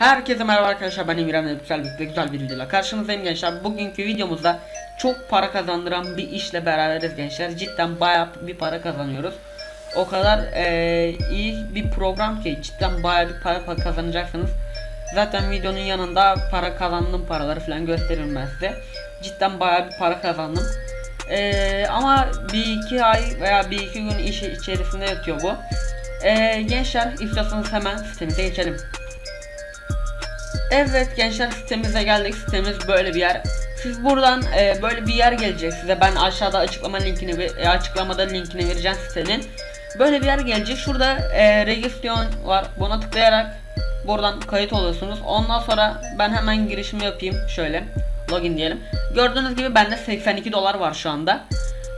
Herkese merhaba arkadaşlar ben Emirhan Güzel bir güzel bir videoyla karşınızdayım gençler. Bugünkü videomuzda çok para kazandıran bir işle beraberiz gençler. Cidden bayağı bir para kazanıyoruz. O kadar eee, iyi bir program ki cidden bayağı bir para pa- kazanacaksınız. Zaten videonun yanında para kazandığım paraları falan gösteririm ben size. Cidden bayağı bir para kazandım. Eee, ama bir iki ay veya bir iki gün iş içerisinde yatıyor bu. Eee, gençler istiyorsanız hemen sitemize geçelim. Evet gençler sitemize geldik. Sitemiz böyle bir yer. Siz buradan e, böyle bir yer gelecek size. Ben aşağıda açıklama linkini e, açıklamada linkini vereceğim sitenin. Böyle bir yer gelecek. Şurada e, regisтрasyon var. Buna tıklayarak buradan kayıt oluyorsunuz. Ondan sonra ben hemen girişimi yapayım. Şöyle login diyelim. Gördüğünüz gibi bende 82 dolar var şu anda.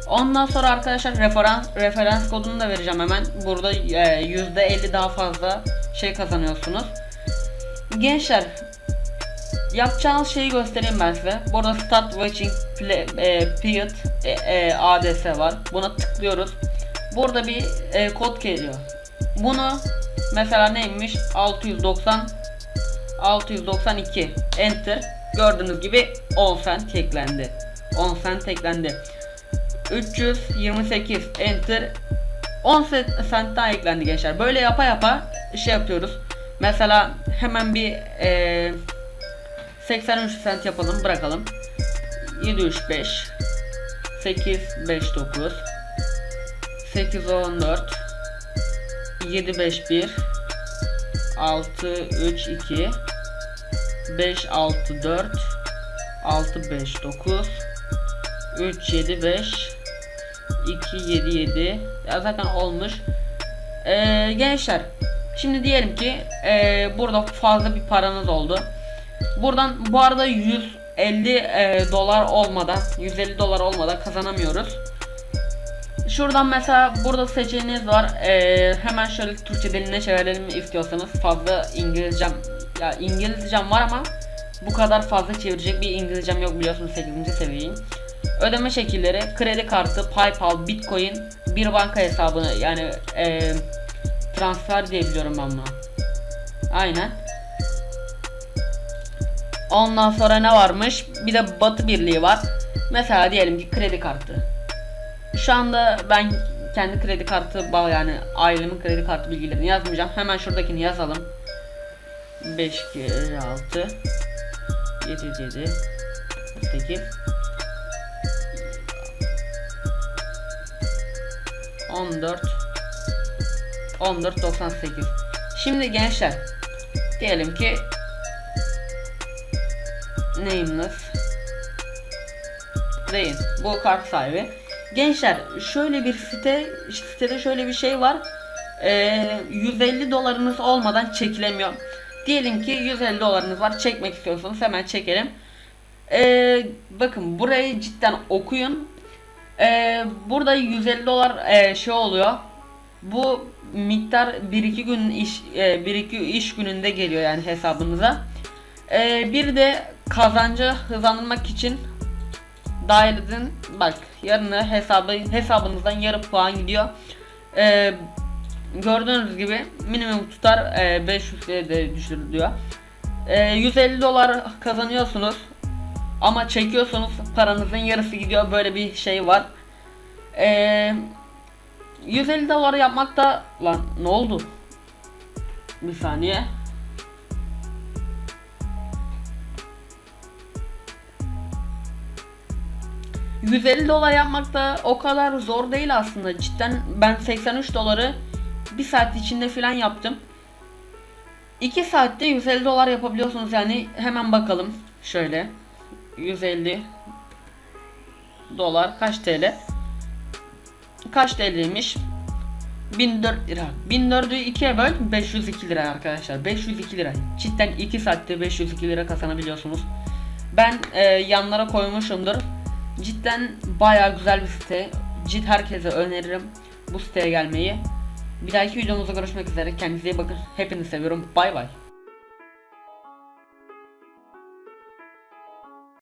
Ondan sonra arkadaşlar referans referans kodunu da vereceğim hemen. Burada e, %50 daha fazla şey kazanıyorsunuz. Gençler yapacağınız şeyi göstereyim ben size. Burada Start Watching Play, e, Period e, e, ADS var. Buna tıklıyoruz. Burada bir e, kod geliyor. Bunu mesela neymiş? 690 692 Enter. Gördüğünüz gibi 10 cent eklendi. 10 cent eklendi. 328 Enter 10 cent daha eklendi gençler. Böyle yapa yapa şey yapıyoruz. Mesela hemen bir eee 83 cent yapalım bırakalım. 735 8 5 9 8 14 7 5 1 6 3 2 5 6 4 6 5 9 3 7 5 2 7 7 ya zaten olmuş. Ee, gençler şimdi diyelim ki ee, burada fazla bir paranız oldu. Buradan bu arada 150 e, dolar olmadan 150 dolar olmadan kazanamıyoruz. Şuradan mesela burada seçeneğiniz var. Ee, hemen şöyle Türkçe diline çevirelim istiyorsanız fazla İngilizcem ya İngilizcem var ama bu kadar fazla çevirecek bir İngilizcem yok biliyorsunuz 8. seviyeyim. Ödeme şekilleri kredi kartı, PayPal, Bitcoin, bir banka hesabını yani e, transfer diye biliyorum ben bunu. Aynen. Ondan sonra ne varmış? Bir de Batı Birliği var. Mesela diyelim ki kredi kartı. Şu anda ben kendi kredi kartı bağ yani ailemin kredi kartı bilgilerini yazmayacağım. Hemen şuradakini yazalım. 5 2 6 7 7 8 14 14 98 Şimdi gençler diyelim ki nameless değil bu kart sahibi. Gençler şöyle bir site sitede şöyle bir şey var. Ee, 150 dolarınız olmadan çekilemiyor. Diyelim ki 150 dolarınız var çekmek istiyorsanız hemen çekelim. Ee, bakın burayı cidden okuyun. Ee, burada 150 dolar ee, şey oluyor bu miktar 1-2 gün iş 1-2 iş gününde geliyor yani hesabınıza. Ee, bir de kazancı hızlandırmak için dahil edin. Bak yarını hesabı hesabınızdan yarı puan gidiyor. Ee, gördüğünüz gibi minimum tutar e, 500 liraya de düşürülüyor. Ee, 150 dolar kazanıyorsunuz ama çekiyorsunuz paranızın yarısı gidiyor böyle bir şey var. Eee 150 dolar yapmak da lan ne oldu? Bir saniye. ...150 dolar yapmak da o kadar zor değil aslında. Cidden ben 83 doları bir saat içinde falan yaptım. 2 saatte 150 dolar yapabiliyorsunuz yani hemen bakalım. Şöyle 150 dolar kaç TL? Kaç TL'ymiş? 1004 lira. 1004'ü 2'ye böl 502 lira arkadaşlar. 502 lira. Cidden 2 saatte 502 lira kazanabiliyorsunuz. Ben e, yanlara koymuşumdur. Cidden baya güzel bir site. Cid herkese öneririm bu siteye gelmeyi. Bir dahaki videomuzda görüşmek üzere. Kendinize iyi bakın. Hepinizi seviyorum. Bay bay.